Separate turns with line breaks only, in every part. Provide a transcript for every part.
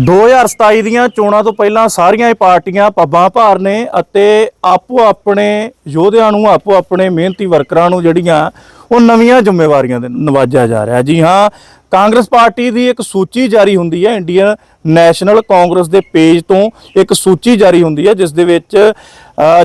2027 ਦੀਆਂ ਚੋਣਾਂ ਤੋਂ ਪਹਿਲਾਂ ਸਾਰੀਆਂ ਹੀ ਪਾਰਟੀਆਂ ਪੱਬਾਂ ਭਾਰ ਨੇ ਅਤੇ ਆਪੋ ਆਪਣੇ ਯੋਧਿਆਂ ਨੂੰ, ਆਪੋ ਆਪਣੇ ਮਿਹਨਤੀ ਵਰਕਰਾਂ ਨੂੰ ਜਿਹੜੀਆਂ ਉਹ ਨਵੀਆਂ ਜ਼ਿੰਮੇਵਾਰੀਆਂ ਦੇ ਨਵਾਜਿਆ ਜਾ ਰਿਹਾ। ਜੀ ਹਾਂ, ਕਾਂਗਰਸ ਪਾਰਟੀ ਦੀ ਇੱਕ ਸੂਚੀ ਜਾਰੀ ਹੁੰਦੀ ਹੈ, ਇੰਡੀਅਨ ਨੈਸ਼ਨਲ ਕਾਂਗਰਸ ਦੇ ਪੇਜ ਤੋਂ ਇੱਕ ਸੂਚੀ ਜਾਰੀ ਹੁੰਦੀ ਹੈ, ਜਿਸ ਦੇ ਵਿੱਚ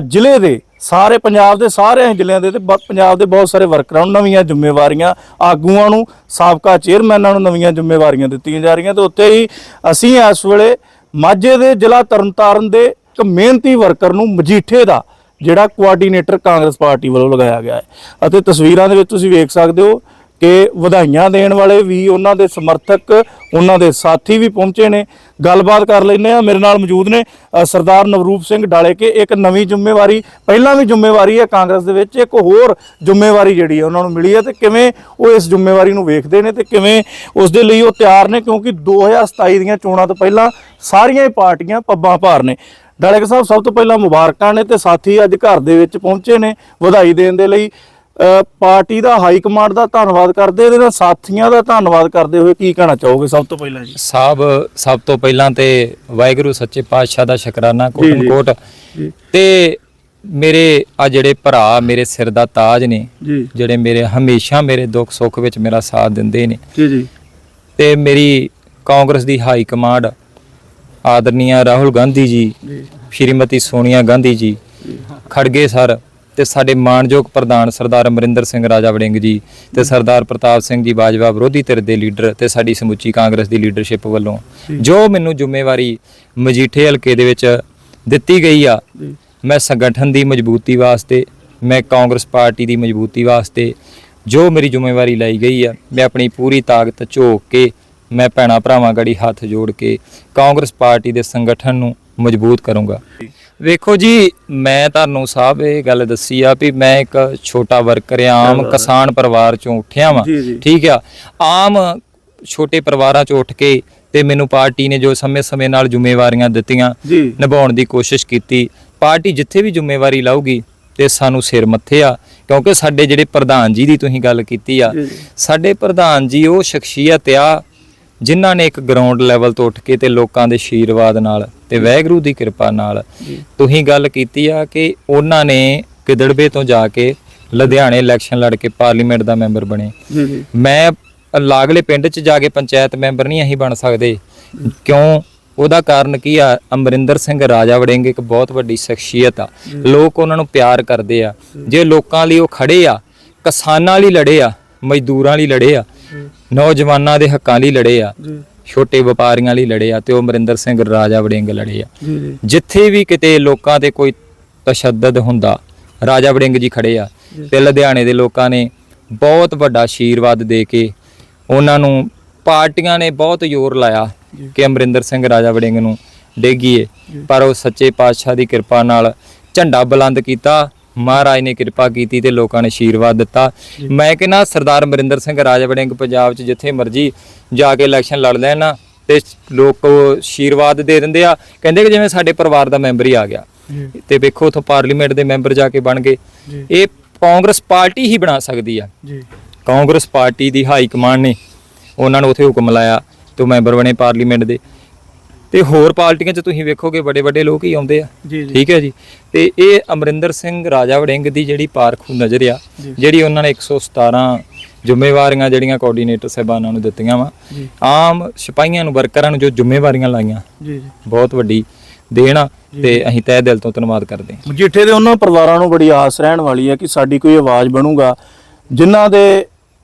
ਜ਼ਿਲ੍ਹੇ ਦੇ ਸਾਰੇ ਪੰਜਾਬ ਦੇ ਸਾਰੇ ਜ਼ਿਲ੍ਹਿਆਂ ਦੇ ਤੇ ਬ- ਪੰਜਾਬ ਦੇ ਬਹੁਤ ਸਾਰੇ ਵਰਕਰਾਂ ਨੂੰ ਨਵੀਆਂ ਜ਼ਿੰਮੇਵਾਰੀਆਂ, ਆਗੂਆਂ ਨੂੰ, ਸਾਬਕਾ ਚੇਅਰਮੈਨਾਂ ਨੂੰ ਨਵੀਆਂ ਜ਼ਿੰਮੇਵਾਰੀਆਂ ਦਿੱਤੀਆਂ ਜਾ ਰਹੀਆਂ ਤੇ ਉੱਥੇ ਹੀ ਅਸੀਂ ਇਸ ਵੇਲੇ ਮਾਝੇ ਦੇ ਜ਼ਿਲ੍ਹਾ ਤਰਨਤਾਰਨ ਦੇ ਇੱਕ ਮਿਹਨਤੀ ਵਰਕਰ ਨੂੰ ਮਜੀਠੇ ਦਾ ਜਿਹੜਾ ਕੋਆਰਡੀਨੇਟਰ ਕਾਂਗਰਸ ਪਾਰਟੀ ਵੱਲੋਂ ਲਗਾਇਆ ਗਿਆ ਹੈ। ਅਤੇ ਤਸਵੀਰਾਂ ਦੇ ਵਿੱਚ ਤੁਸੀਂ ਵੇਖ ਸਕਦੇ ਹੋ ਕਿ ਵਧਾਈਆਂ ਦੇਣ ਵਾਲੇ ਵੀ ਉਹਨਾਂ ਦੇ ਸਮਰਥਕ, ਉਹਨਾਂ ਦੇ ਸਾਥੀ ਵੀ ਪਹੁੰਚੇ ਨੇ। ਗੱਲਬਾਤ ਕਰ ਲੈਂਦੇ ਆ ਮੇਰੇ ਨਾਲ ਮੌਜੂਦ ਨੇ ਸਰਦਾਰ ਨਵਰੂਪ ਸਿੰਘ ਡਾਲੇ ਕੇ। ਇੱਕ ਨਵੀਂ ਜ਼ਿੰਮੇਵਾਰੀ, ਪਹਿਲਾਂ ਵੀ ਜ਼ਿੰਮੇਵਾਰੀ ਹੈ ਕਾਂਗਰਸ ਦੇ ਵਿੱਚ। ਇੱਕ ਹੋਰ ਜ਼ਿੰਮੇਵਾਰੀ ਜਿਹੜੀ ਹੈ ਉਹਨਾਂ ਨੂੰ ਮਿਲੀ ਹੈ ਤੇ ਕਿਵੇਂ ਉਹ ਇਸ ਜ਼ਿੰਮੇਵਾਰੀ ਨੂੰ ਵੇਖਦੇ ਨੇ ਤੇ ਕਿਵੇਂ ਉਸ ਦੇ ਲਈ ਉਹ ਤਿਆਰ ਨੇ ਕਿਉਂਕਿ 2027 ਦੀਆਂ ਚੋਣਾਂ ਤੋਂ ਪਹਿਲਾਂ ਸਾਰੀਆਂ ਹੀ ਪਾਰਟੀਆਂ ਪੱਬਾਂ ਭਾਰ ਨੇ। ਡਾਲੇਕ ਸਾਹਿਬ, ਸਭ ਤੋਂ ਪਹਿਲਾਂ ਮੁਬਾਰਕਾਂ ਨੇ ਤੇ ਸਾਥੀ ਅੱਜ ਘਰ ਦੇ ਵਿੱਚ ਪਹੁੰਚੇ ਨੇ ਵਧਾਈ ਦੇਣ ਦੇ ਲਈ। ਪਾਰਟੀ ਦਾ ਹਾਈ ਕਮਾਂਡ ਦਾ ਧੰਨਵਾਦ ਕਰਦੇ ਇਹਦੇ ਨਾਲ ਸਾਥੀਆਂ ਦਾ ਧੰਨਵਾਦ ਕਰਦੇ ਹੋਏ ਕੀ ਕਹਿਣਾ ਚਾਹੋਗੇ ਸਭ ਤੋਂ ਪਹਿਲਾਂ ਜੀ?
ਸਾਹਿਬ ਸਭ ਤੋਂ ਪਹਿਲਾਂ ਤੇ ਵਾਹਿਗੁਰੂ ਸੱਚੇ ਪਾਤਸ਼ਾਹ ਦਾ ਸ਼ੁਕਰਾਨਾ
ਜੀ,
ਕੋਟਨ
ਜੀ।
ਕੋਟ
ਜੀ।
ਤੇ ਮੇਰੇ ਆ ਜਿਹੜੇ ਭਰਾ ਮੇਰੇ ਸਿਰ ਦਾ ਤਾਜ ਨੇ ਜਿਹੜੇ ਮੇਰੇ ਹਮੇਸ਼ਾ ਮੇਰੇ ਦੁੱਖ ਸੁੱਖ ਵਿੱਚ ਮੇਰਾ ਸਾਥ ਦਿੰਦੇ ਨੇ।
ਜੀ ਜੀ।
ਤੇ ਮੇਰੀ ਕਾਂਗਰਸ ਦੀ ਹਾਈ ਕਮਾਂਡ ਆਦਰਨੀਆ ਰਾਹੁਲ ਗਾਂਧੀ ਜੀ
ਜੀ।
ਸ਼੍ਰੀਮਤੀ ਸੋਨੀਆ ਗਾਂਧੀ ਜੀ। ਖੜਗੇ ਸਰ ਤੇ ਸਾਡੇ ਮਾਨਯੋਗ ਪ੍ਰਧਾਨ ਸਰਦਾਰ ਅਮਰਿੰਦਰ ਸਿੰਘ ਰਾਜਾ ਵੜਿੰਗ ਜੀ ਤੇ ਸਰਦਾਰ ਪ੍ਰਤਾਪ ਸਿੰਘ ਜੀ ਬਾਜਵਾ ਵਿਰੋਧੀ ਧਿਰ ਦੇ ਲੀਡਰ ਤੇ ਸਾਡੀ ਸਮੁੱਚੀ ਕਾਂਗਰਸ ਦੀ ਲੀਡਰਸ਼ਿਪ ਵੱਲੋਂ ਜੋ। ਮੈਨੂੰ ਜ਼ਿੰਮੇਵਾਰੀ ਮਜੀਠੇ ਹਲਕੇ ਦੇ ਵਿੱਚ ਦਿੱਤੀ ਗਈ ਆ ਮੈਂ ਸੰਗਠਨ ਦੀ ਮਜ਼ਬੂਤੀ ਵਾਸਤੇ ਮੈਂ ਕਾਂਗਰਸ ਪਾਰਟੀ ਦੀ ਮਜ਼ਬੂਤੀ ਵਾਸਤੇ ਜੋ ਮੇਰੀ ਜ਼ਿੰਮੇਵਾਰੀ ਲਈ ਗਈ ਆ ਮੈਂ ਆਪਣੀ ਪੂਰੀ ਤਾਕਤ ਝੋਕ ਕੇ ਮੈਂ ਭੈਣਾ ਭਰਾਵਾਂ ਗੜੀ ਹੱਥ ਜੋੜ ਕੇ ਕਾਂਗਰਸ ਪਾਰਟੀ ਦੇ ਸੰਗਠਨ ਨੂੰ ਮਜ਼ਬੂਤ ਕਰੂੰਗਾ। ਵੇਖੋ ਜੀ ਮੈਂ ਤੁਹਾਨੂੰ ਸਾਹਿਬ ਇਹ ਗੱਲ ਦੱਸੀ ਆ ਵੀ ਮੈਂ ਇੱਕ ਛੋਟਾ ਵਰਕਰ ਆ ਆਮ ਕਿਸਾਨ ਪਰਿਵਾਰ ਚੋਂ ਉੱਠਿਆ ਵਾਂ। ਠੀਕ ਆ? ਆਮ ਛੋਟੇ ਪਰਿਵਾਰਾਂ ਚੋਂ ਉੱਠ ਕੇ ਤੇ ਮੈਨੂੰ ਪਾਰਟੀ ਨੇ ਜੋ ਸਮੇਂ-ਸਮੇਂ ਨਾਲ ਜ਼ਿੰਮੇਵਾਰੀਆਂ ਦਿੱਤੀਆਂ ਨਿਭਾਉਣ ਦੀ ਕੋਸ਼ਿਸ਼ ਕੀਤੀ। ਪਾਰਟੀ ਜਿੱਥੇ ਵੀ ਜ਼ਿੰਮੇਵਾਰੀ ਲਾਊਗੀ ਤੇ ਸਾਨੂੰ ਸਿਰ ਮੱਥੇ ਆ ਕਿਉਂਕਿ ਸਾਡੇ ਜਿਹੜੇ ਪ੍ਰਧਾਨ ਜੀ ਦੀ ਤੁਸੀਂ ਗੱਲ ਕੀਤੀ ਆ। ਸਾਡੇ ਪ੍ਰਧਾਨ ਜੀ ਉਹ ਸ਼ਖਸੀਅਤ ਆ ਜਿਨ੍ਹਾਂ ਨੇ ਇੱਕ ਗਰਾਊਂਡ ਲੈਵਲ ਤੋਂ ਉੱਠ ਕੇ ਤੇ ਲੋਕਾਂ ਦੇ ਆਸ਼ੀਰਵਾਦ ਨਾਲ ਤੇ ਵਾਹਿਗੁਰੂ ਦੀ ਕਿਰਪਾ ਨਾਲ ਤੁਸੀਂ ਗੱਲ ਕੀਤੀ ਆ ਕਿ ਉਹਨਾਂ ਨੇ ਕਿਦੜਬੇ ਤੋਂ ਜਾ ਕੇ ਲੁਧਿਆਣੇ ਇਲੈਕਸ਼ਨ ਲੜ ਕੇ ਪਾਰਲੀਮੈਂਟ ਦਾ ਮੈਂਬਰ ਬਣੇ। ਮੈਂ ਲਾਗਲੇ ਪਿੰਡ 'ਚ ਜਾ ਕੇ ਪੰਚਾਇਤ ਮੈਂਬਰ ਨਹੀਂ ਅਸੀਂ ਬਣ ਸਕਦੇ। ਕਿਉਂ? ਉਹਦਾ ਕਾਰਨ ਕੀ ਆ? ਅਮਰਿੰਦਰ ਸਿੰਘ ਰਾਜਾ ਵੜਿੰਗ ਇੱਕ ਬਹੁਤ ਵੱਡੀ ਸ਼ਖਸੀਅਤ ਆ। ਲੋਕ ਉਹਨਾਂ ਨੂੰ ਪਿਆਰ ਕਰਦੇ ਆ। ਜੇ ਲੋਕਾਂ ਲਈ ਉਹ ਖੜੇ ਆ ਕਿਸਾਨਾਂ ਲਈ ਲੜੇ ਆ ਮਜ਼ਦੂਰਾਂ ਲਈ ਲੜੇ ਆ ਨੌਜਵਾਨਾਂ ਦੇ ਹੱਕਾਂ ਲਈ ਲੜੇ ਆ ਛੋਟੇ ਵਪਾਰੀਆਂ ਲਈ ਲੜੇ ਆ ਤੇ ਉਹ ਅਮਰਿੰਦਰ ਸਿੰਘ ਰਾਜਾ ਵੜਿੰਗ ਲੜੇ ਆ। ਜਿੱਥੇ ਵੀ ਕਿਤੇ ਲੋਕਾਂ ਤੇ ਕੋਈ ਤਸ਼ੱਦਦ ਹੁੰਦਾ ਰਾਜਾ ਵੜਿੰਗ ਜੀ ਖੜੇ ਆ ਤੇ ਲੁਧਿਆਣੇ ਦੇ ਲੋਕਾਂ ਨੇ ਬਹੁਤ ਵੱਡਾ ਆਸ਼ੀਰਵਾਦ ਦੇ ਕੇ ਉਹਨਾਂ ਨੂੰ ਪਾਰਟੀਆਂ ਨੇ ਬਹੁਤ ਜ਼ੋਰ ਲਾਇਆ ਕਿ ਅਮਰਿੰਦਰ ਸਿੰਘ ਰਾਜਾ ਵੜਿੰਗ ਨੂੰ ਡੇਗੀਏ। ਪਰ ਉਹ ਸੱਚੇ ਪਾਤਸ਼ਾਹ ਦੀ ਕਿਰਪਾ ਨਾਲ ਝੰਡਾ ਬੁਲੰਦ ਕੀਤਾ ਮਹਾਰਾਜ ਨੇ ਕਿਰਪਾ ਕੀਤੀ ਤੇ ਲੋਕਾਂ ਨੇ ਆਸ਼ੀਰਵਾਦ ਦਿੱਤਾ। ਮੈਂ ਕਹਿੰਦਾ ਸਰਦਾਰ ਅਮਰਿੰਦਰ ਸਿੰਘ ਰਾਜਾ ਵੜਿੰਗ ਪੰਜਾਬ 'ਚ ਜਿੱਥੇ ਮਰਜ਼ੀ ਜਾ ਕੇ ਇਲੈਕਸ਼ਨ ਲੜ ਲੈਣ ਨਾ ਤੇ ਲੋਕ ਆਸ਼ੀਰਵਾਦ ਦੇ ਦਿੰਦੇ ਆ। ਕਹਿੰਦੇ ਕਿ ਜਿਵੇਂ ਸਾਡੇ ਪਰਿਵਾਰ ਦਾ ਮੈਂਬਰ ਹੀ ਆ ਗਿਆ। ਤੇ ਵੇਖੋ ਉਥੋਂ ਪਾਰਲੀਮੈਂਟ ਦੇ ਮੈਂਬਰ ਜਾ ਕੇ ਬਣ ਗਏ। ਇਹ ਕਾਂਗਰਸ ਪਾਰਟੀ ਹੀ ਬਣਾ ਸਕਦੀ ਆ।
ਜੀ।
ਕਾਂਗਰਸ ਪਾਰਟੀ ਦੀ ਹਾਈ ਕਮਾਂਡ ਨੇ। ਉਹਨਾਂ ਨੂੰ ਉਥੇ ਹੁਕਮ ਲਾਇਆ। ਤੇ ਮੈਂਬਰ ਬਣੇ ਪਾਰਲੀਮੈਂਟ ਦੇ। ਤੇ ਹੋਰ ਪਾਰਟੀਆਂ 'ਚ ਤੁਸੀਂ ਵੇਖੋਗੇ ਵੱਡੇ ਵੱਡੇ ਲੋਕ ਹੀ ਆਉਂਦੇ ਆ। ਠੀਕ ਹੈ ਜੀ। ਤੇ ਇਹ ਅਮਰਿੰਦਰ ਸਿੰਘ ਰਾਜਾ ਵੜਿੰਗ ਦੀ ਜਿਹੜੀ ਪਾਰਖੂ ਨਜ਼ਰ ਆ ਜਿਹੜੀ ਉਹਨਾਂ ਨੇ 117 ਜ਼ਿੰਮੇਵਾਰੀਆਂ ਜਿਹੜੀਆਂ ਕੋਆਰਡੀਨੇਟਰ ਸਾਹਿਬਾਨਾਂ ਨੂੰ ਦਿੱਤੀਆਂ ਵਾ। ਆਮ ਸਿਪਾਹੀਆਂ ਨੂੰ ਵਰਕਰਾਂ ਨੂੰ ਜੋ ਜ਼ਿੰਮੇਵਾਰੀਆਂ ਲਾਈਆਂ
ਜੀ ਜੀ।
ਬਹੁਤ ਵੱਡੀ ਦੇਣ ਤੇ ਅਸੀਂ ਤਹਿ ਦਿਲ ਤੋਂ ਧੰਨਵਾਦ ਕਰਦੇ ਹਾਂ।
ਮਜੀਠੇ ਦੇ ਉਹਨਾਂ ਪਰਿਵਾਰਾਂ ਨੂੰ ਬੜੀ ਆਸ ਰਹਿਣ ਵਾਲੀ ਹੈ ਕਿ ਸਾਡੀ ਕੋਈ ਆਵਾਜ਼ ਬਣੂਗਾ ਜਿਨ੍ਹਾਂ ਦੇ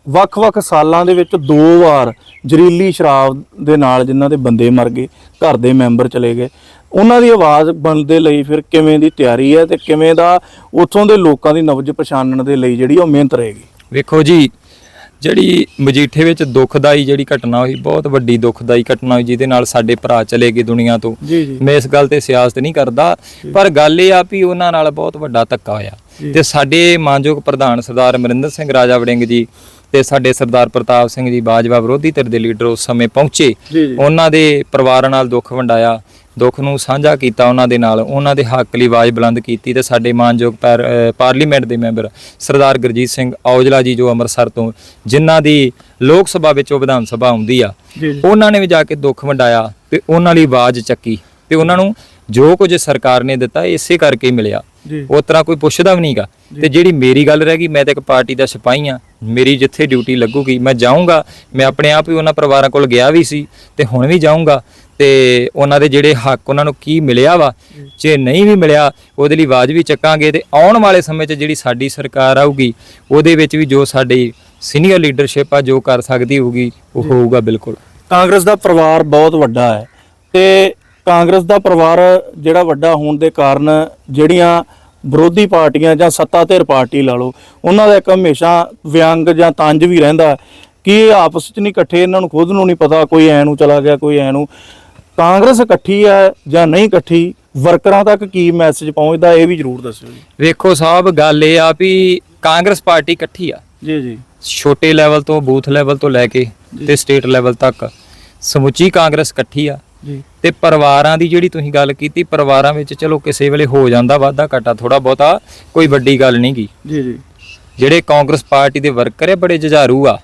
ਵੱਖ-ਵੱਖ ਸਾਲਾਂ ਦੇ ਵਿੱਚ ਦੋ ਵਾਰ ਜ਼ਹਿਰੀਲੀ ਸ਼ਰਾਬ ਦੇ ਨਾਲ ਜਿਨ੍ਹਾਂ ਦੇ ਬੰਦੇ ਮਰ ਗਏ ਘਰ ਦੇ ਮੈਂਬਰ ਚਲੇ ਗਏ। ਉਹਨਾਂ ਦੀ ਆਵਾਜ਼ ਬਣਨ ਦੇ ਲਈ ਫਿਰ ਕਿਵੇਂ ਦੀ ਤਿਆਰੀ ਹੈ ਤੇ ਕਿਵੇਂ ਦਾ ਉੱਥੋਂ ਦੇ ਲੋਕਾਂ ਦੀ ਨਬਜ ਪਛਾਣਨ ਦੇ ਲਈ ਜਿਹੜੀ ਉਹ ਮਿਹਨਤ ਰਹੇਗੀ?
ਵੇਖੋ ਜੀ ਜਿਹੜੀ ਮਜੀਠੇ ਵਿੱਚ ਦੁਖਦਾਈ ਜਿਹੜੀ ਘਟਨਾ ਹੋਈ ਬਹੁਤ ਵੱਡੀ ਦੁਖਦਾਈ ਘਟਨਾ ਹੋਈ ਜਿਹਦੇ ਨਾਲ ਸਾਡੇ ਭਰਾ ਚਲੇ ਗਏ ਦੁਨੀਆ ਤੋਂ। ਮੈਂ ਇਸ ਗੱਲ ਤੇ ਸਿਆਸਤ ਨਹੀਂ ਕਰਦਾ ਪਰ ਗੱਲ ਇਹ ਆ ਵੀ ਉਹਨਾਂ ਨਾਲ ਬਹੁਤ ਵੱਡਾ ਧੱਕਾ ਹੋਇਆ। ਤੇ ਸਾਡੇ ਮਾਨਯੋਗ ਪ੍ਰਧਾਨ ਸਰਦਾਰ ਅਮਰਿੰਦਰ ਸਿੰਘ ਰਾਜਾ ਵੜਿੰਗ ਜੀ ਤੇ ਸਾਡੇ ਸਰਦਾਰ ਪ੍ਰਤਾਪ ਸਿੰਘ ਜੀ ਬਾਜਵਾ ਵਿਰੋਧੀ ਧਿਰ ਦੇ ਲੀਡਰ ਉਸ ਸਮੇਂ ਪਹੁੰਚੇ। ਉਹਨਾਂ ਦੇ ਪਰਿਵਾਰਾਂ ਨਾਲ ਦੁੱਖ ਵੰਡਾਇਆ ਦੁੱਖ ਨੂੰ ਸਾਂਝਾ ਕੀਤਾ ਉਹਨਾਂ ਦੇ ਨਾਲ। ਉਹਨਾਂ ਦੇ ਹੱਕ ਲਈ ਆਵਾਜ਼ ਬੁਲੰਦ ਕੀਤੀ ਤੇ ਸਾਡੇ ਮਾਨਯੋਗ ਪਾਰਲੀਮੈਂਟ ਦੇ ਮੈਂਬਰ ਸਰਦਾਰ ਗੁਰਜੀਤ ਸਿੰਘ ਔਜਲਾ ਜੀ ਜੋ ਅੰਮ੍ਰਿਤਸਰ ਤੋਂ ਜਿਨ੍ਹਾਂ ਦੀ ਲੋਕ ਸਭਾ ਵਿੱਚ ਵਿਧਾਨ ਸਭਾ ਹੁੰਦੀ ਆ ਉਹਨਾਂ ਨੇ ਵੀ ਜਾ ਕੇ ਦੁੱਖ ਵੰਡਾਇਆ ਤੇ ਉਹਨਾਂ ਲਈ ਆਵਾਜ਼ ਚੱਕੀ ਤੇ ਉਹਨਾਂ ਨੂੰ ਜੋ ਕੁਝ ਸਰਕਾਰ ਨੇ ਦਿੱਤਾ ਇਸੇ ਕਰਕੇ ਹੀ ਮਿਲਿਆ।
ਜੀ।
ਉਹ ਤਰ੍ਹਾਂ ਕੋਈ ਪੁੱਛਦਾ ਵੀ ਨਹੀਂਗਾ। ਤੇ ਜਿਹੜੀ ਮੇਰੀ ਗੱਲ ਰਹਿ ਗਈ ਮੈਂ ਤਾਂ ਇੱਕ ਪਾਰਟੀ ਦਾ ਸਿਪਾਹੀ ਆ ਮੇਰੀ ਜਿੱਥੇ ਡਿਊਟੀ ਲੱਗੂਗੀ ਮੈਂ ਜਾਊਂਗਾ। ਮੈਂ ਆਪਣੇ ਆਪ ਹੀ ਉਹਨਾਂ ਪਰਿਵਾਰਾਂ ਕੋਲ ਗਿਆ ਵੀ ਸੀ ਤੇ ਹੁਣ ਵੀ ਜਾਊਂਗਾ। ਤੇ ਉਹਨਾਂ ਦੇ ਜਿਹੜੇ ਹੱਕ ਉਹਨਾਂ ਨੂੰ ਕੀ ਮਿਲਿਆ ਵਾ? ਜੇ। ਨਹੀਂ ਵੀ ਮਿਲਿਆ ਉਹਦੇ ਲਈ ਆਵਾਜ਼ ਵੀ ਚੱਕਾਂਗੇ ਤੇ ਆਉਣ ਵਾਲੇ ਸਮੇਂ 'ਚ ਜਿਹੜੀ ਸਾਡੀ ਸਰਕਾਰ ਆਊਗੀ ਉਹਦੇ ਵਿੱਚ ਵੀ ਜੋ ਸਾਡੀ ਸੀਨੀਅਰ ਲੀਡਰਸ਼ਿਪ ਆ ਜੋ ਕਰ ਸਕਦੀ ਹੋਊਗੀ ਉਹ ਹੋਊਗਾ ਬਿਲਕੁਲ।
ਕਾਂਗਰਸ ਦਾ ਪਰਿਵਾਰ ਬਹੁਤ ਵੱਡਾ ਹੈ। ਤੇ ਕਾਂਗਰਸ ਦਾ ਪਰਿਵਾਰ ਜਿਹੜਾ ਵੱਡਾ ਹੋਣ ਦੇ ਕਾਰਨ ਜਿਹੜੀਆਂ ਵਿਰੋਧੀ ਪਾਰਟੀਆਂ ਜਾਂ ਸੱਤਾ ਧਿਰ ਪਾਰਟੀ ਲਾ ਲਓ ਉਹਨਾਂ ਦਾ ਇੱਕ ਹਮੇਸ਼ਾ ਵਿਅੰਗ ਜਾਂ ਤੰਜ ਵੀ ਰਹਿੰਦਾ ਕਿ ਇਹ ਆਪਸ ਵਿੱਚ ਨਹੀਂ ਇਕੱਠੇ ਇਹਨਾਂ ਨੂੰ ਖੁਦ ਨੂੰ ਨਹੀਂ ਪਤਾ ਕੋਈ ਐ ਨੂੰ ਚਲਾ ਗਿਆ ਕੋਈ ਐ ਨੂੰ। ਕਾਂਗਰਸ ਇਕੱਠੀ ਹੈ ਜਾਂ ਨਹੀਂ ਇਕੱਠੀ ਵਰਕਰਾਂ ਤੱਕ ਕੀ ਮੈਸੇਜ ਪਹੁੰਚਦਾ ਇਹ ਵੀ ਜ਼ਰੂਰ ਦੱਸਿਓ ਜੀ।
ਵੇਖੋ ਸਾਹਿਬ ਗੱਲ ਇਹ ਆ ਵੀ ਕਾਂਗਰਸ ਪਾਰਟੀ ਇਕੱਠੀ ਆ।
ਜੀ ਜੀ।
ਛੋਟੇ ਲੈਵਲ ਤੋਂ ਬੂਥ ਲੈਵਲ ਤੋਂ ਲੈ ਕੇ ਤੇ ਸਟੇਟ ਲੈਵਲ ਤੱਕ। ਸਮੁੱਚੀ ਕਾਂਗਰਸ ਇਕੱਠੀ ਆ।
ਜੀ।
ਤੇ ਪਰਿਵਾਰਾਂ ਦੀ ਜਿਹੜੀ ਤੁਸੀਂ ਗੱਲ ਕੀਤੀ ਪਰਿਵਾਰਾਂ ਵਿੱਚ ਚਲੋ ਕਿਸੇ ਵੇਲੇ ਹੋ ਜਾਂਦਾ ਵਾਧਾ ਘਾਟਾ ਥੋੜਾ ਬਹੁਤਾ ਕੋਈ ਵੱਡੀ ਗੱਲ ਨਹੀਂ ਗੀ।
ਜੀ ਜੀ।
ਜਿਹੜੇ ਕਾਂਗਰਸ ਪਾਰਟੀ ਦੇ ਵਰਕਰ ਹੈ ਬੜੇ ਜੁਝਾਰੂ ਆ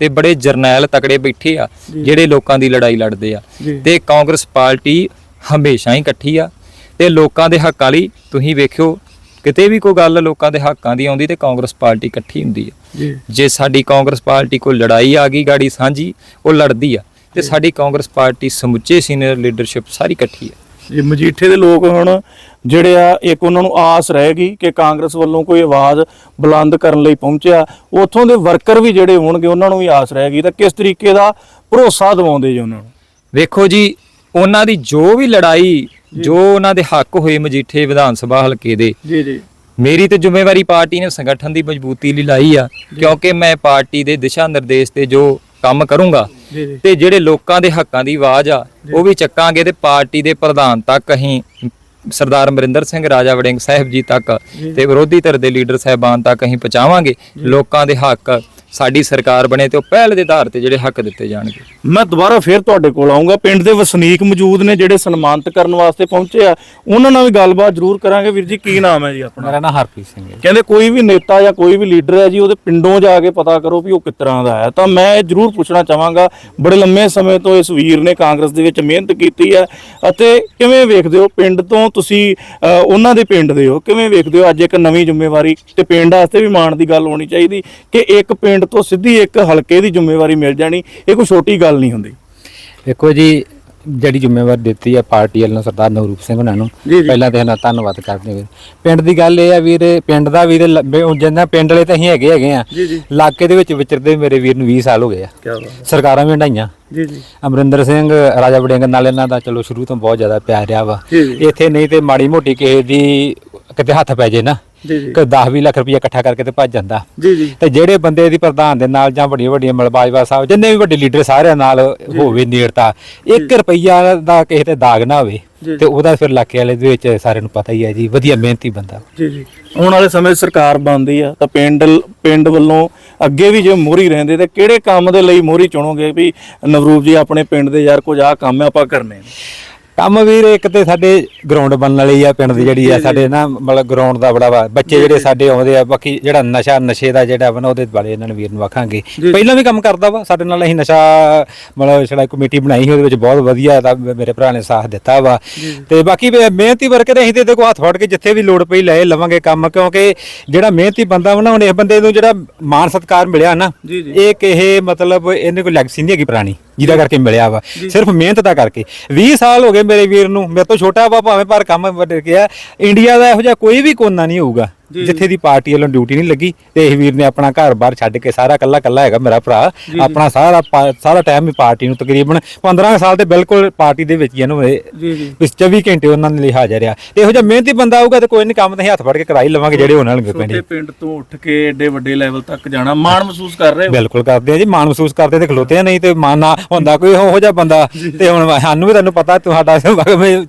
ਤੇ ਬੜੇ ਜਰਨੈਲ ਤਕੜੇ ਬੈਠੇ ਆ ਜਿਹੜੇ ਲੋਕਾਂ ਦੀ ਲੜਾਈ ਲੜਦੇ ਆ। ਤੇ ਕਾਂਗਰਸ ਪਾਰਟੀ ਹਮੇਸ਼ਾ ਹੀ ਇਕੱਠੀ ਆ। ਤੇ ਲੋਕਾਂ ਦੇ ਹੱਕਾਂ ਲਈ ਤੁਸੀਂ ਵੇਖਿਓ ਕਿਤੇ ਵੀ ਕੋਈ ਗੱਲ ਲੋਕਾਂ ਦੇ ਹੱਕਾਂ ਦੀ ਆਉਂਦੀ ਤੇ ਕਾਂਗਰਸ ਪਾਰਟੀ ਇਕੱਠੀ ਹੁੰਦੀ ਆ।
ਜੇ।
ਸਾਡੀ ਕਾਂਗਰਸ ਪਾਰਟੀ ਕੋਈ ਲੜਾਈ ਆ ਗਈ ਗਾੜੀ ਸਾਂਝੀ ਉਹ ਲੜਦੀ ਆ। ਤੇ ਸਾਡੀ ਕਾਂਗਰਸ ਪਾਰਟੀ ਸਮੁੱਚੇ ਸੀਨੀਅਰ ਲੀਡਰਸ਼ਿਪ ਸਾਰੀ ਇਕੱਠੀ ਆ
ਜੀ ਮਜੀਠੇ ਦੇ ਲੋਕ ਹੁਣ ਜਿਹੜੇ ਆ ਇੱਕ ਉਹਨਾਂ ਨੂੰ ਆਸ ਰਹੇਗੀ ਕਿ ਕਾਂਗਰਸ ਵੱਲੋਂ ਕੋਈ ਆਵਾਜ਼ ਬੁਲੰਦ ਕਰਨ ਲਈ ਪਹੁੰਚਿਆ। ਉੱਥੋਂ ਦੇ ਵਰਕਰ ਵੀ ਜਿਹੜੇ ਹੋਣਗੇ ਉਹਨਾਂ ਨੂੰ ਵੀ ਆਸ ਰਹੇਗੀ ਤਾਂ ਕਿਸ ਤਰੀਕੇ ਦਾ ਭਰੋਸਾ ਦਿਵਾਉਂਦੇ ਜੀ ਉਹਨਾਂ ਨੂੰ?
ਵੇਖੋ ਜੀ ਉਹਨਾਂ ਦੀ ਜੋ ਵੀ ਲੜਾਈ ਜੋ। ਉਹਨਾਂ ਦੇ ਹੱਕ ਹੋਏ ਮਜੀਠੇ ਵਿਧਾਨ ਸਭਾ ਹਲਕੇ ਦੇ
ਜੀ ਜੀ।
ਮੇਰੀ ਤੇ ਜ਼ਿੰਮੇਵਾਰੀ ਪਾਰਟੀ ਨੇ ਸੰਗਠਨ ਦੀ ਮਜ਼ਬੂਤੀ ਲਈ ਲਾਈ ਆ। ਕਿਉਂਕਿ ਮੈਂ ਪਾਰਟੀ ਦੇ ਦਿਸ਼ਾ ਨਿਰਦੇਸ਼ ਤੇ ਜੋ ਕੰਮ ਕਰੂੰਗਾ ਤੇ ਜਿਹੜੇ ਲੋਕਾਂ ਦੇ ਹੱਕਾਂ ਦੀ ਆਵਾਜ਼ ਆ ਉਹ ਵੀ ਚੱਕਾਂਗੇ ਤੇ ਪਾਰਟੀ ਦੇ ਪ੍ਰਧਾਨ ਤੱਕ ਅਸੀਂ ਸਰਦਾਰ ਅਮਰਿੰਦਰ ਸਿੰਘ ਰਾਜਾ ਵੜਿੰਗ ਸਾਹਿਬ ਜੀ ਤੱਕ ਤੇ ਵਿਰੋਧੀ ਧਿਰ ਦੇ ਲੀਡਰ ਸਾਹਿਬਾਨ ਤੱਕ ਅਸੀਂ ਪਹੁੰਚਾਵਾਂਗੇ। ਲੋਕਾਂ ਦੇ ਹੱਕ ਸਾਡੀ ਸਰਕਾਰ ਬਣੇ ਤੇ ਉਹ ਪਹਿਲ ਦੇ ਆਧਾਰ ਤੇ ਜਿਹੜੇ ਹੱਕ ਦਿੱਤੇ ਜਾਣਗੇ।
ਮੈਂ ਦੁਬਾਰਾ ਫੇਰ ਤੁਹਾਡੇ ਕੋਲ ਆਉਂਗਾ। ਪਿੰਡ ਦੇ ਵਸਨੀਕ ਮੌਜੂਦ ਨੇ ਜਿਹੜੇ ਸਨਮਾਨਿਤ ਕਰਨ ਵਾਸਤੇ ਪਹੁੰਚੇ ਆ ਉਹਨਾਂ ਨਾਲ ਵੀ ਗੱਲਬਾਤ ਜ਼ਰੂਰ ਕਰਾਂਗੇ। ਵੀਰ ਜੀ ਕੀ ਨਾਮ ਹੈ ਜੀ ਆਪਣਾ?
ਮੇਰਾ ਨਾਮ ਹਰਪ੍ਰੀਤ ਸਿੰਘ ਹੈ
ਕਹਿੰਦੇ ਕੋਈ ਵੀ ਨੇਤਾ ਜਾਂ ਕੋਈ ਵੀ ਲੀਡਰ ਹੈ ਜੀ ਉਹਦੇ ਪਿੰਡੋਂ ਜਾ ਕੇ ਪਤਾ ਕਰੋ ਵੀ ਉਹ ਕਿਸ ਤਰ੍ਹਾਂ ਦਾ ਹੈ। ਤਾਂ ਮੈਂ ਇਹ ਜ਼ਰੂਰ ਪੁੱਛਣਾ ਚਾਹਾਂਗਾ ਬੜੇ ਲੰਮੇ ਸਮੇਂ ਤੋਂ ਇਸ ਵੀਰ ਨੇ ਕਾਂਗਰਸ ਦੇ ਵਿੱਚ ਮਿਹਨਤ ਕੀਤੀ ਹੈ ਅਤੇ ਕਿਵੇਂ ਵੇਖਦੇ ਹੋ ਪਿੰਡ ਤੋਂ ਤੁਸੀਂ ਉਹਨਾਂ ਦੇ ਪਿੰਡ ਦੇ ਹੋ ਕਿਵੇਂ ਵੇਖਦੇ ਹੋ ਅੱਜ ਇੱਕ ਨਵੀਂ ਜ਼ਿੰਮੇਵਾਰੀ ਤੇ ਪਿੰਡ ਵਾਸਤੇ ਵੀ ਮਾਣ ਦੀ ਗੱਲ ਹੋਣੀ ਚਾਹੀਦੀ ਕਿ ਇੱਕ ਪਿੰਡ ਤੋਂ ਸਿੱਧੀ ਇੱਕ ਹਲਕੇ ਦੀ ਜ਼ਿੰਮੇਵਾਰੀ ਮਿਲ ਜਾਣੀ ਇਹ ਕੋਈ ਛੋਟੀ ਗੱਲ ਨਹੀਂ ਹੁੰਦੀ।
ਦੇਖੋ ਜੀ ਜਿਹੜੀ ਜ਼ਿੰਮੇਵਾਰੀ ਦਿੱਤੀ ਹੈ ਪਾਰਟੀ ਵੱਲੋਂ ਸਰਦਾਰ ਨਵਰੂਪ ਸਿੰਘ ਉਹਨਾਂ ਨੂੰ। ਪਹਿਲਾਂ ਤੇ ਇਹਨਾਂ ਦਾ ਧੰਨਵਾਦ ਕਰਦੇ ਹਾਂ। ਪਿੰਡ ਦੀ ਗੱਲ ਇਹ ਆ ਵੀਰ ਪਿੰਡ ਦਾ ਵੀਰ ਜਿੰਨਾ ਪਿੰਡ ਵਾਲੇ ਤਾਂ ਅਸੀਂ ਹੈਗੇ ਹੈਗੇ ਆ ਇਲਾਕੇ ਦੇ ਵਿੱਚ ਵਿਚਰਦੇ ਮੇਰੇ ਵੀਰ ਨੂੰ 20 ਸਾਲ ਹੋ ਗਏ ਆ। ਸਰਕਾਰਾਂ ਵੀ ਹੰਡਾਈਆਂ
ਜੀ ਜੀ।
ਅਮਰਿੰਦਰ ਸਿੰਘ ਰਾਜਾ ਵੜਿੰਗ ਨਾਲ ਇਹਨਾਂ ਦਾ ਚਲੋ ਸ਼ੁਰੂ ਤੋਂ ਬਹੁਤ ਜ਼ਿਆਦਾ ਪਿਆਰ ਰਿਹਾ ਵਾ। ਇੱਥੇ ਨਹੀਂ ਤੇ ਮਾੜੀ ਮੋਟੀ ਕਿਸੇ ਦੀ ਕਿਤੇ ਹੱਥ ਪੈ ਜੇ ਨਾ।
ਜੀ ਜੀ।
ਕਿ 10-20 ਲੱਖ ਰੁਪਏ ਇਕੱਠਾ ਕਰਕੇ ਤੇ ਭੱਜ ਜਾਂਦਾ।
ਜੀ ਜੀ।
ਤੇ ਜਿਹੜੇ ਬੰਦੇ ਦੀ ਪ੍ਰਧਾਨ ਦੇ ਨਾਲ ਜਾਂ ਵੱਡੀਆਂ ਵੱਡੀਆਂ ਮਲਬਾਜਵਾ ਸਾਹਿਬ ਜਿੰਨੇ ਵੀ ਵੱਡੇ ਲੀਡਰ ਸਾਰਿਆਂ ਨਾਲ ਹੋਵੇ ਨੇੜਤਾ 1 ਰੁਪਈਆ ਦਾ ਕਿਸੇ ਤੇ ਦਾਗ ਨਾ ਹੋਵੇ। ਤੇ ਉਹਦਾ ਫਿਰ ਇਲਾਕੇ ਵਾਲੇ ਦੇ ਵਿੱਚ ਸਾਰਿਆਂ ਨੂੰ ਪਤਾ ਹੀ ਹੈ ਜੀ ਵਧੀਆ ਮਿਹਨਤੀ ਬੰਦਾ।
ਜੀ ਜੀ। ਆਉਣ ਵਾਲੇ ਸਮੇਂ ਸਰਕਾਰ ਬਣਦੀ ਆ ਤਾਂ ਪਿੰਡ ਪਿੰਡ ਵੱਲੋਂ ਅੱਗੇ ਵੀ ਜੇ ਮੋਹਰੀ ਰਹਿੰਦੇ ਤੇ ਕਿਹੜੇ ਕੰਮ ਦੇ ਲਈ ਮੋਹਰੀ ਚੁਣੋਗੇ ਵੀ ਨਵਰੂਪ ਜੀ ਆਪਣੇ ਪਿੰਡ ਦੇ ਯਾਰ ਕੁਝ ਆਹ ਕੰਮ ਆ ਆਪਾਂ ਕਰਨੇ ਨੇ
ਕੰਮ ਵੀਰ ਇੱਕ ਤੇ ਸਾਡੇ ਗਰਾਊਂਡ ਬਣਨ ਵਾਲੀ ਆ ਪਿੰਡ ਦੀ ਜਿਹੜੀ ਆ ਸਾਡੇ ਨਾ ਮਤਲਬ ਗਰਾਊਂਡ ਦਾ ਬੜਾ ਵਾ। ਬੱਚੇ ਜਿਹੜੇ ਸਾਡੇ ਆਉਂਦੇ ਆ ਬਾਕੀ ਜਿਹੜਾ ਨਸ਼ਾ ਨਸ਼ੇ ਦਾ ਜਿਹੜਾ ਵਾ ਨਾ ਉਹਦੇ ਬਾਰੇ ਇਹਨਾਂ ਨੂੰ ਵੀਰ ਨੂੰ ਆਖਾਂਗੇ। ਪਹਿਲਾਂ ਵੀ ਕੰਮ ਕਰਦਾ ਵਾ ਸਾਡੇ ਨਾਲ ਅਸੀਂ ਨਸ਼ਾ ਮਤਲਬ ਜਿਹੜਾ ਕਮੇਟੀ ਬਣਾਈ ਸੀ ਉਹਦੇ ਵਿੱਚ ਬਹੁਤ ਵਧੀਆ ਦਾ ਮੇਰੇ ਭਰਾ ਨੇ ਸਾਥ ਦਿੱਤਾ ਵਾ। ਤੇ ਬਾਕੀ ਮਿਹਨਤੀ ਵਰਕਰ ਅਸੀਂ ਤੇ ਕੋ ਹੱਥ ਫੜ ਕੇ ਜਿੱਥੇ ਵੀ ਲੋੜ ਪਈ ਲਏ ਲਵਾਂਗੇ ਕੰਮ ਕਿਉਂਕਿ ਜਿਹੜਾ ਮਿਹਨਤੀ ਬੰਦਾ ਵਾ ਨਾ ਹੁਣ ਇਸ ਬੰਦੇ ਨੂੰ ਜਿਹੜਾ ਮਾਨ ਸਤਕਾਰ ਮਿਲਿਆ ਨਾ। ਇਹ ਕਿਸੇ ਮਤਲਬ ਇਹਨੇ ਕੋਈ ਲੈਗਸੀ ਨਹੀਂ ਹੈਗੀ ਪੁਰਾਣੀ। ਜਿਹਦਾ ਕਰਕੇ ਮਿਲਿਆ ਵਾ। ਸਿਰਫ ਮਿਹਨਤ ਦਾ ਕਰਕੇ। 20 ਸਾਲ ਹੋ ਗਏ ਮੇਰੇ ਵੀਰ ਨੂੰ। ਮੇਰੇ ਤੋਂ ਛੋਟਾ ਵਾ ਭਾਵੇਂ ਪਰ ਕੰਮ ਵੱਡੇ ਗਿਆ ਇੰਡੀਆ ਦਾ ਇਹੋ ਜਿਹਾ ਕੋਈ ਵੀ ਕੋਨਾ ਨਹੀਂ ਹੋਊਗਾ। ਜਿੱਥੇ ਦੀ ਪਾਰਟੀ ਵੱਲੋਂ ਡਿਊਟੀ ਨਹੀਂ ਲੱਗੀ ਤੇ ਇਹ ਵੀਰ ਨੇ ਆਪਣਾ ਘਰ-ਬਾਰ ਛੱਡ ਕੇ ਸਾਰਾ ਕੱਲਾ ਕੱਲਾ ਹੈਗਾ ਮੇਰਾ ਭਰਾ। ਆਪਣਾ ਸਾਰਾ ਪਾ- ਸਾਰਾ ਟਾਈਮ ਵੀ ਪਾਰਟੀ ਨੂੰ ਤਕਰੀਬਨ 15 ਸਾਲ ਤੇ ਬਿਲਕੁਲ ਪਾਰਟੀ ਦੇ ਵਿੱਚ ਹੀ ਇਹਨੂੰ ਇਹ।
ਜੀ ਜੀ।
ਇਸ 24 ਘੰਟੇ ਉਹਨਾਂ ਦੇ ਲਈ ਹਾਜ਼ਰ ਆ। ਤੇ ਇਹੋ ਜਿਹਾ ਮਿਹਨਤੀ ਬੰਦਾ ਆਊਗਾ ਤੇ ਕੋਈ ਨਹੀਂ ਕੰਮ ਤੇ ਹੱਥ ਫੜ ਕੇ ਕਰਾਈ ਲਵਾਂਗੇ ਜਿਹੜੇ ਉਹਨਾਂ ਨੂੰ ਪਿੰਡ
ਛੋਟੇ ਪਿੰਡ ਤੋਂ ਉੱਠ ਕੇ ਏਡੇ ਵੱਡੇ ਲੈਵਲ ਤੱਕ ਜਾਣਾ ਮਾਣ ਮਹਿਸੂਸ ਕਰ ਰਹੇ ਹੋ?
ਬਿਲਕੁਲ ਕਰਦੇ ਆ ਜੀ ਮਾਣ ਮਹਿਸੂਸ ਕਰਦੇ ਤੇ ਖਲੋਤੇ ਆ ਨਹੀਂ ਤੇ ਮਾਨ ਨਾ ਹੁੰਦਾ ਕੋਈ ਉਹੋ ਜਿਹਾ ਬੰਦਾ। ਤੇ ਹੁਣ ਸਾਨੂੰ ਵੀ ਤੁਹਾਨੂੰ ਪਤਾ ਤੁਹਾਡਾ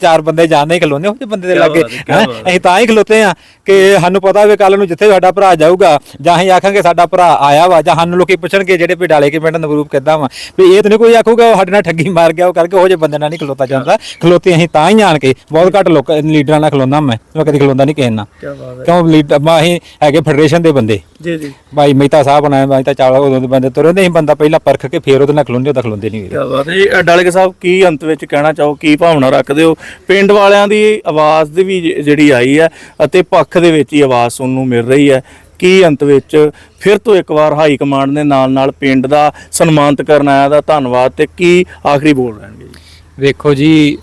ਚਾਰ ਬੰਦੇ ਜਾਣਦੇ ਹੀ ਖਲੋਨੇ ਉਹ ਜਿਹੇ ਬੰਦੇ ਦੇ ਲੱਗੇ
ਹੈ,
ਹੈਂ।
ਹੈ।
ਅਸੀਂ ਤਾਂ ਹੀ ਖਲੋਤੇ ਆ ਕਿ ਸਾਨੂੰ ਪਤਾ ਵੀ ਕੱਲ ਨੂੰ ਜਿੱਥੇ ਸਾਡਾ ਭਰਾ ਜਾਊਗਾ ਜਾਂ ਅਸੀਂ ਆਖਾਂਗੇ ਸਾਡਾ ਭਰਾ ਆਇਆ ਵਾ ਜਾਂ ਸਾਨੂੰ ਲੋਕੀ ਪੁੱਛਣਗੇ ਜਿਹੜੇ ਵੀ ਡਾਲੇ ਕੇ ਪਿੰਡ ਨਵਰੂਪ ਕਿੱਦਾਂ ਵਾ। ਵੀ ਇਹ ਤਾਂ ਨਹੀਂ ਕੋਈ ਆਖੂਗਾ ਉਹ ਸਾਡੇ ਨਾਲ ਠੱਗੀ ਮਾਰ ਗਿਆ ਉਹ ਕਰਕੇ ਉਹ ਜਿਹੇ ਬੰਦੇ ਨਾਲ ਨਹੀਂ ਖਲੋਤਾ ਜਾਂਦਾ। ਖਲੋਤੇ ਅਸੀਂ ਤਾਂ ਹੀ ਆਣ ਕੇ ਬਹੁਤ ਘੱਟ ਲੋਕ ਲੀਡਰਾਂ ਨਾਲ ਖਲੋਨਾ ਮੈਂ ਮੈਂ ਕਦੀ ਖਲੋਂਦਾ ਨਹੀਂ ਕਿਸੇ ਨਾਲ।
ਕੀ
ਕਿਉਂ ਲੀਡਰ ਮੈਂ ਅਸੀਂ ਹੈਗੇ ਫੈਡਰੇਸ਼ਨ ਦੇ ਬੰਦੇ।
ਜੀ ਜੀ।
ਭਾਈ ਮਹਿਤਾ ਸਾਹਿਬ ਬਣਾਏ ਮਹਿਤਾ ਚਾਵਲਾ ਉਦੋਂ ਦੇ ਬੰਦੇ ਤੁਰੇ ਨਹੀਂ ਬੰਦਾ ਪਹਿਲਾਂ ਪਰਖ ਕੇ ਫੇਰ ਉਹਦੇ ਨਾਲ ਖਲੋਂਦੇ ਉਹਦਾ ਖਲੋਂਦੇ ਨਹੀਂ
ਕਿਆ ਬਾਤ ਹੈ ਜੀ। ਡਾਲਕੇ ਸਾਹਿਬ ਕੀ ਅੰਤ ਵਿੱਚ ਕਹਿਣਾ ਚਾਹੋ ਕੀ ਭਾਵਨਾ ਰੱਖਦੇ ਹੋ? ਪਿੰਡ ਵਾਲਿਆਂ ਦੀ ਆਵਾਜ਼ ਦੀ ਵੀ ਜ- ਜਿਹੜੀ ਆਈ ਹੈ ਅਤੇ ਪੱਖ ਦੇ ਵਿੱਚ ਹੀ ਆਵਾਜ਼ ਸੁਣਨ ਨੂੰ ਮਿਲ ਰਹੀ ਹੈ ਕੀ ਅੰਤ ਵਿੱਚ ਫਿਰ ਤੋਂ ਇੱਕ ਵਾਰ ਹਾਈ ਕਮਾਂਡ ਦੇ ਨਾਲ ਨਾਲ ਪਿੰਡ ਦਾ ਸਨਮਾਨਿਤ ਕਰਨ ਆਇਆ ਦਾ ਧੰਨਵਾਦ ਤੇ ਕੀ ਆਖਰੀ ਬੋਲ ਰਹਿਣਗੇ ਜੀ
ਵੇਖੋ ਜੀ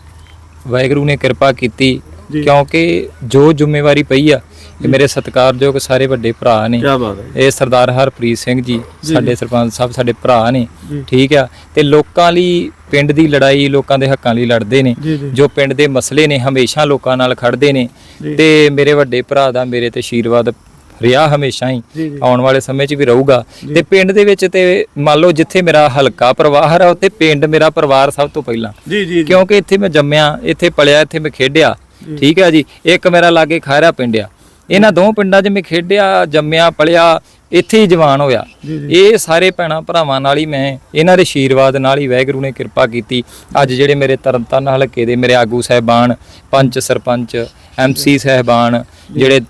ਵਾਹਿਗੁਰੂ ਨੇ ਕਿਰਪਾ ਕੀਤੀ। ਕਿਉਂਕਿ ਜੋ ਜ਼ਿੰਮੇਵਾਰੀ ਪਈ ਆ ਇਹ ਮੇਰੇ ਸਤਿਕਾਰਯੋਗ ਸਾਰੇ ਵੱਡੇ ਭਰਾ ਨੇ।
ਕੀ ਬਾਤ ਹੈ
ਇਹ ਸਰਦਾਰ ਹਰਪ੍ਰੀਤ ਸਿੰਘ ਜੀ ਸਾਡੇ ਸਰਪੰਚ ਸਾਹਿਬ ਸਾਡੇ ਭਰਾ ਨੇ। ਠੀਕ ਆ? ਤੇ ਲੋਕਾਂ ਲਈ ਪਿੰਡ ਦੀ ਲੜਾਈ ਲੋਕਾਂ ਦੇ ਹੱਕਾਂ ਲਈ ਲੜਦੇ ਨੇ।
ਜੀ,
ਪਿੰਡ ਦੇ ਮਸਲੇ ਨੇ ਹਮੇਸ਼ਾ ਲੋਕਾਂ ਨਾਲ ਖੜਦੇ ਨੇ। ਤੇ ਮੇਰੇ ਵੱਡੇ ਭਰਾ ਦਾ ਮੇਰੇ ਤੇ ਆਸ਼ੀਰਵਾਦ ਰਿਹਾ ਹਮੇਸ਼ਾ ਹੀ। ਆਉਣ ਵਾਲੇ ਸਮੇਂ 'ਚ ਵੀ ਰਹੂਗਾ। ਤੇ ਪਿੰਡ ਦੇ ਵਿੱਚ ਤੇ ਮੰਨ ਲਓ ਜਿੱਥੇ ਮੇਰਾ ਹਲਕਾ ਪਰਿਵਾਰ ਆ ਉੱਥੇ ਪਿੰਡ ਮੇਰਾ ਪਰਿਵਾਰ ਸਭ ਤੋਂ ਪਹਿਲਾਂ।
ਜੀ ਜੀ ਜੀ।
ਕਿਉਂਕਿ ਇੱਥੇ ਮੈਂ ਜੰਮਿਆ ਇੱਥੇ ਪਲਿਆ ਇੱਥੇ ਮੈਂ ਖੇਡਿਆ। ਠੀਕ ਹੈ ਜੀ? ਇੱਕ ਮੇਰਾ ਲਾਗੇ ਖਾਰਾ ਪਿੰਡ ਆ। ਇਹਨਾਂ ਦੋ ਪਿੰਡਾਂ 'ਚ ਮੈਂ ਖੇਡਿਆ ਜੰਮਿਆ ਪਲਿਆ ਇੱਥੇ ਹੀ ਜਵਾਨ ਹੋਇਆ। ਇਹ ਸਾਰੇ ਭੈਣਾਂ ਭਰਾਵਾਂ ਨਾਲ ਹੀ ਮੈਂ ਇਹਨਾਂ ਦੇ ਆਸ਼ੀਰਵਾਦ ਨਾਲ ਹੀ ਵਾਹਿਗੁਰੂ ਨੇ ਕਿਰਪਾ ਕੀਤੀ। ਅੱਜ ਜਿਹੜੇ ਮੇਰੇ ਤਰਨਤਾਰਨ ਹਲਕੇ ਦੇ ਮੇਰੇ ਆਗੂ ਸਹਿਬਾਨ ਪੰਚ ਸਰਪੰਚ ਐਮਸੀ ਸਹਿਬਾਨ ਜਿਹੜੇ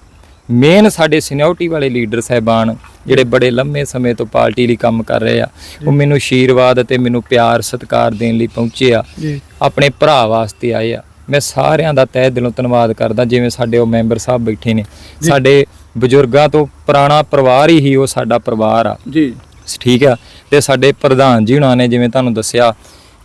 ਮੇਨ ਸਾਡੇ ਸੀਨੀਅਰਟੀ ਵਾਲੇ ਲੀਡਰ ਸਹਿਬਾਨ ਜਿਹੜੇ ਬੜੇ ਲੰਮੇ ਸਮੇਂ ਤੋਂ ਪਾਰਟੀ ਲਈ ਕੰਮ ਕਰ ਰਹੇ ਆ ਉਹ ਮੈਨੂੰ ਆਸ਼ੀਰਵਾਦ ਅਤੇ ਮੈਨੂੰ ਪਿਆਰ ਸਤਿਕਾਰ ਦੇਣ ਲਈ ਪਹੁੰਚੇ ਆ। ਆਪਣੇ ਭਰਾ ਵਾਸਤੇ ਆਏ ਆ। ਮੈਂ ਸਾਰਿਆਂ ਦਾ ਤਹਿ ਦਿਲੋਂ ਧੰਨਵਾਦ ਕਰਦਾ ਜਿਵੇਂ ਸਾਡੇ ਉਹ ਮੈਂਬਰ ਸਾਹਿਬ ਬੈਠੇ ਨੇ। ਸਾਡੇ ਬਜ਼ੁਰਗਾਂ ਤੋਂ ਪੁਰਾਣਾ ਪਰਿਵਾਰ ਹੀ ਉਹ ਸਾਡਾ ਪਰਿਵਾਰ ਆ।
ਜੀ।
ਠੀਕ ਆ? ਤੇ ਸਾਡੇ ਪ੍ਰਧਾਨ ਜੀ ਹੁਣਾਂ ਨੇ ਜਿਵੇਂ ਤੁਹਾਨੂੰ ਦੱਸਿਆ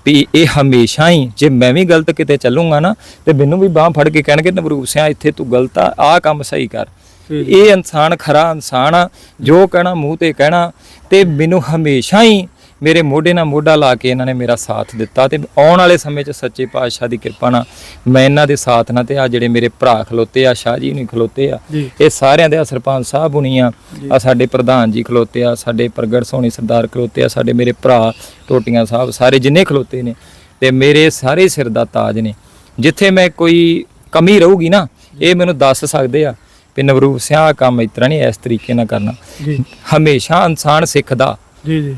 ਵੀ ਇਹ ਹਮੇਸ਼ਾ ਹੀ ਜੇ ਮੈਂ ਵੀ ਗਲਤ ਕਿਤੇ ਚੱਲੂੰਗਾ ਨਾ ਤੇ ਮੈਨੂੰ ਵੀ ਬਾਹ ਫੜ ਕੇ ਕਹਿਣਗੇ ਨਵਰੂਪ ਸਿਆ ਇੱਥੇ ਤੂੰ ਗਲਤ ਆ ਆਹ ਕੰਮ ਸਹੀ ਕਰ। ਇਹ ਇਨਸਾਨ ਖਰਾ ਇਨਸਾਨ ਆ ਜੋ ਕਹਿਣਾ ਮੂੰਹ ਤੇ ਕਹਿਣਾ ਤੇ ਮੈਨੂੰ ਹਮੇਸ਼ਾ ਹੀ ਮੇਰੇ ਮੋਢੇ ਨਾਲ ਮੋਢਾ ਲਾ ਕੇ ਇਹਨਾਂ ਨੇ ਮੇਰਾ ਸਾਥ ਦਿੱਤਾ ਤੇ ਆਉਣ ਵਾਲੇ ਸਮੇਂ 'ਚ ਸੱਚੇ ਪਾਤਸ਼ਾਹ ਦੀ ਕਿਰਪਾ ਨਾਲ ਮੈਂ ਇਹਨਾਂ ਦੇ ਸਾਥ ਨਾਲ ਤੇ ਆ ਜਿਹੜੇ ਮੇਰੇ ਭਰਾ ਖਲੋਤੇ ਆ ਸ਼ਾਹ ਜੀ ਨਹੀਂ ਖਲੋਤੇ ਆ। ਇਹ ਸਾਰਿਆਂ ਦੇ ਆ ਸਰਪੰਚ ਸਾਹਿਬ ਹੁਣੀ ਆ ਆ ਸਾਡੇ ਪ੍ਰਧਾਨ ਜੀ ਖਲੋਤੇ ਆ ਸਾਡੇ ਪ੍ਰਗਟ ਸੋਹਣੀ ਸਰਦਾਰ ਖਲੋਤੇ ਆ ਸਾਡੇ ਮੇਰੇ ਭਰਾ ਟੋਟੀਆਂ ਸਾਹਿਬ ਸਾਰੇ ਜਿੰਨੇ ਖਲੋਤੇ ਨੇ ਤੇ ਮੇਰੇ ਸਾਰੇ ਸਿਰ ਦਾ ਤਾਜ ਨੇ। ਜਿੱਥੇ ਮੈਂ ਕੋਈ ਕਮੀ ਰਹੂਗੀ ਨਾ ਇਹ ਮੈਨੂੰ ਦੱਸ ਸਕਦੇ ਆ ਵੀ ਨਵਰੂਪ ਸਿਆ ਕੰਮ ਇਸ ਤਰ੍ਹਾਂ ਨਹੀਂ ਇਸ ਤਰੀਕੇ ਨਾਲ ਕਰਨਾ।
ਜੀ।
ਹਮੇਸ਼ਾ ਇਨਸਾਨ ਸਿੱਖਦਾ।
ਜੀ ਜੀ।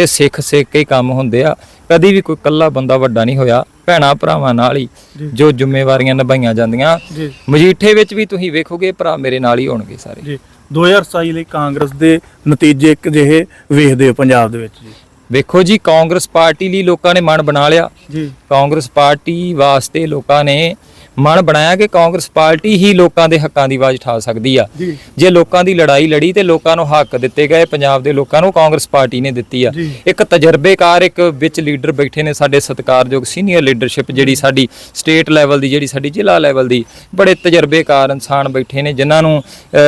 ਤੇ ਸਿੱਖ ਸਿੱਖ ਕੇ ਕੰਮ ਹੁੰਦੇ ਆ। ਕਦੀ ਵੀ ਕੋਈ ਕੱਲਾ ਬੰਦਾ ਵੱਡਾ ਨਹੀਂ ਹੋਇਆ। ਭੈਣਾ ਭਰਾਵਾਂ ਨਾਲ ਹੀ ਜੋ। ਜ਼ਿੰਮੇਵਾਰੀਆਂ ਨਿਭਾਈਆਂ ਜਾਂਦੀਆਂ। ਮਜੀਠੇ ਵਿੱਚ ਵੀ ਤੁਸੀਂ ਵੇਖੋਗੇ ਭਰਾ ਮੇਰੇ ਨਾਲ ਹੀ ਹੋਣਗੇ ਸਾਰੇ।
ਜੀ। 2027 ਲਈ ਕਾਂਗਰਸ ਦੇ ਨਤੀਜੇ ਇੱਕ ਜਿਹੇ ਵੇਖਦੇ ਹੋ ਪੰਜਾਬ ਦੇ ਵਿੱਚ ਜੀ।
ਵੇਖੋ ਜੀ ਕਾਂਗਰਸ ਪਾਰਟੀ ਲਈ ਲੋਕਾਂ ਨੇ ਮਨ ਬਣਾ ਲਿਆ।
ਜੀ।
ਕਾਂਗਰਸ ਪਾਰਟੀ ਵਾਸਤੇ ਲੋਕਾਂ ਨੇ ਮਨ ਬਣਾਇਆ ਕਿ ਕਾਂਗਰਸ ਪਾਰਟੀ ਹੀ ਲੋਕਾਂ ਦੇ ਹੱਕਾਂ ਦੀ ਆਵਾਜ਼ ਉਠਾ ਸਕਦੀ ਆ।
ਜੀ।
ਲੋਕਾਂ ਦੀ ਲੜਾਈ ਲੜੀ ਤੇ ਲੋਕਾਂ ਨੂੰ ਹੱਕ ਦਿੱਤੇ ਗਏ ਪੰਜਾਬ ਦੇ ਲੋਕਾਂ ਨੂੰ ਕਾਂਗਰਸ ਪਾਰਟੀ ਨੇ ਦਿੱਤੀ ਆ। ਇੱਕ ਤਜਰਬੇਕਾਰ ਇੱਕ ਵਿੱਚ ਲੀਡਰ ਬੈਠੇ ਨੇ ਸਾਡੇ ਸਤਿਕਾਰਯੋਗ ਸੀਨੀਅਰ ਲੀਡਰਸ਼ਿਪ ਜਿਹੜੀ ਸਾਡੀ ਸਟੇਟ ਲੈਵਲ ਦੀ ਜਿਹੜੀ ਸਾਡੀ ਜ਼ਿਲ੍ਹਾ ਲੈਵਲ ਦੀ ਬੜੇ ਤਜਰਬੇਕਾਰ ਇਨਸਾਨ ਬੈਠੇ ਨੇ ਜਿਨ੍ਹਾਂ ਨੂੰ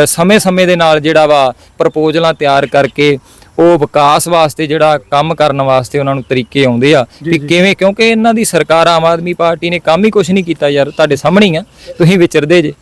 ਸਮੇਂ-ਸਮੇਂ ਦੇ ਨਾਲ ਜਿਹੜਾ ਵਾ ਪ੍ਰਪੋਜ਼ਲਾਂ ਤਿਆਰ ਕਰਕੇ ਉਹ ਵਿਕਾਸ ਵਾਸਤੇ ਜਿਹੜਾ ਕੰਮ ਕਰਨ ਵਾਸਤੇ ਉਹਨਾਂ ਨੂੰ ਤਰੀਕੇ ਆਉਂਦੇ ਆ। ਕਿ ਕਿਵੇਂ? ਕਿਉਂਕਿ ਇਹਨਾਂ ਦੀ ਸਰਕਾਰ ਆਮ ਆਦਮੀ ਪਾਰਟੀ ਨੇ ਕੰਮ ਹੀ ਕੁਝ ਨਹੀਂ ਕੀਤਾ ਯਾਰ ਤੁਹਾਡੇ ਸਾਹਮਣੇ ਹੀ ਆ। ਤੁਸੀਂ ਵਿਚਰਦੇ ਜੇ।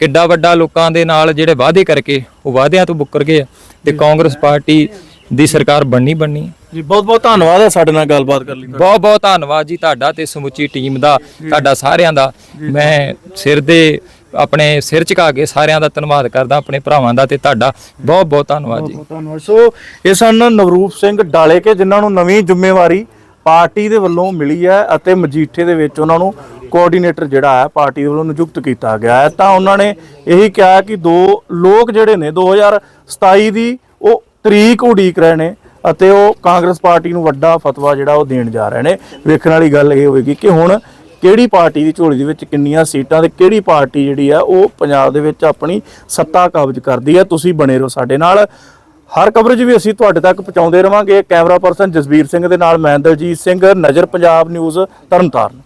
ਕਿੱਡਾ ਵੱਡਾ ਲੋਕਾਂ ਦੇ ਨਾਲ ਜਿਹੜੇ ਵਾਅਦੇ ਕਰਕੇ ਉਹ ਵਾਅਦਿਆਂ ਤੋਂ ਮੁੱਕਰ ਗਏ ਆ। ਤੇ ਕਾਂਗਰਸ ਪਾਰਟੀ ਦੀ ਸਰਕਾਰ ਬਣਨੀ ਬਣਨੀ
ਜੀ ਬਹੁਤ ਬਹੁਤ ਧੰਨਵਾਦ ਹੈ ਸਾਡੇ ਨਾਲ ਗੱਲਬਾਤ ਕਰਨ ਲਈ
ਬਹੁਤ ਬਹੁਤ ਧੰਨਵਾਦ ਜੀ ਤੁਹਾਡਾ ਤੇ ਸਮੁੱਚੀ ਟੀਮ ਦਾ ਤੁਹਾਡਾ ਸਾਰਿਆਂ ਦਾ। ਮੈਂ ਸਿਰ ਦੇ ਆਪਣੇ ਸਿਰ ਝੁਕਾ ਕੇ ਸਾਰਿਆਂ ਦਾ ਧੰਨਵਾਦ ਕਰਦਾ ਆਪਣੇ ਭਰਾਵਾਂ ਦਾ ਤੇ ਤੁਹਾਡਾ ਬਹੁਤ ਬਹੁਤ ਧੰਨਵਾਦ ਜੀ।
ਬਹੁਤ ਧੰਨਵਾਦ। ਸੋ ਇਹ ਸਨ ਨਵਰੂਪ ਸਿੰਘ ਡਾਲੇ ਕੇ ਜਿਨ੍ਹਾਂ ਨੂੰ ਨਵੀਂ ਜ਼ਿੰਮੇਵਾਰੀ ਪਾਰਟੀ ਦੇ ਵੱਲੋਂ ਮਿਲੀ ਹੈ ਅਤੇ ਮਜੀਠੇ ਦੇ ਵਿੱਚ ਉਹਨਾਂ ਨੂੰ ਕੋਆਰਡੀਨੇਟਰ ਜਿਹੜਾ ਹੈ ਪਾਰਟੀ ਦੇ ਵੱਲੋਂ ਨਿਯੁਕਤ ਕੀਤਾ ਗਿਆ ਹੈ। ਤਾਂ ਉਹਨਾਂ ਨੇ ਇਹੀ ਕਿਹਾ ਕਿ ਦੋ ਲੋਕ ਜਿਹੜੇ ਨੇ 2027 ਦੀ ਉਹ ਤਰੀਕ ਉਡੀਕ ਰਹੇ ਨੇ ਅਤੇ ਉਹ ਕਾਂਗਰਸ ਪਾਰਟੀ ਨੂੰ ਵੱਡਾ ਫਤਵਾ ਜਿਹੜਾ ਉਹ ਦੇਣ ਜਾ ਰਹੇ ਨੇ। ਵੇਖਣ ਵਾਲੀ ਗੱਲ ਇਹ ਹੋਵੇਗੀ ਕਿ ਹੁਣ ਕਿਹੜੀ ਪਾਰਟੀ ਦੀ ਝੋਲੀ ਦੇ ਵਿੱਚ ਕਿੰਨੀਆਂ ਸੀਟਾਂ ਤੇ ਕਿਹੜੀ ਪਾਰਟੀ ਜਿਹੜੀ ਆ, ਉਹ ਪੰਜਾਬ ਦੇ ਵਿੱਚ ਆਪਣੀ ਸੱਤਾ ਕਾਬਜ਼ ਕਰਦੀ ਹੈ ਤੁਸੀਂ ਬਣੇ ਰਹੋ ਸਾਡੇ ਨਾਲ। ਹਰ ਕਵਰੇਜ ਵੀ ਅਸੀਂ ਤੁਹਾਡੇ ਤੱਕ ਪਹੁੰਚਾਉਂਦੇ ਰਵਾਂਗੇ। ਕੈਮਰਾ ਪਰਸਨ ਜਸਵੀਰ ਸਿੰਘ ਦੇ ਨਾਲ, ਮੈਂ ਦਲਜੀਤ ਸਿੰਘ, ਨਜ਼ਰ ਪੰਜਾਬ ਨਿਊਜ਼, ਤਰਨਤਾਰਨ।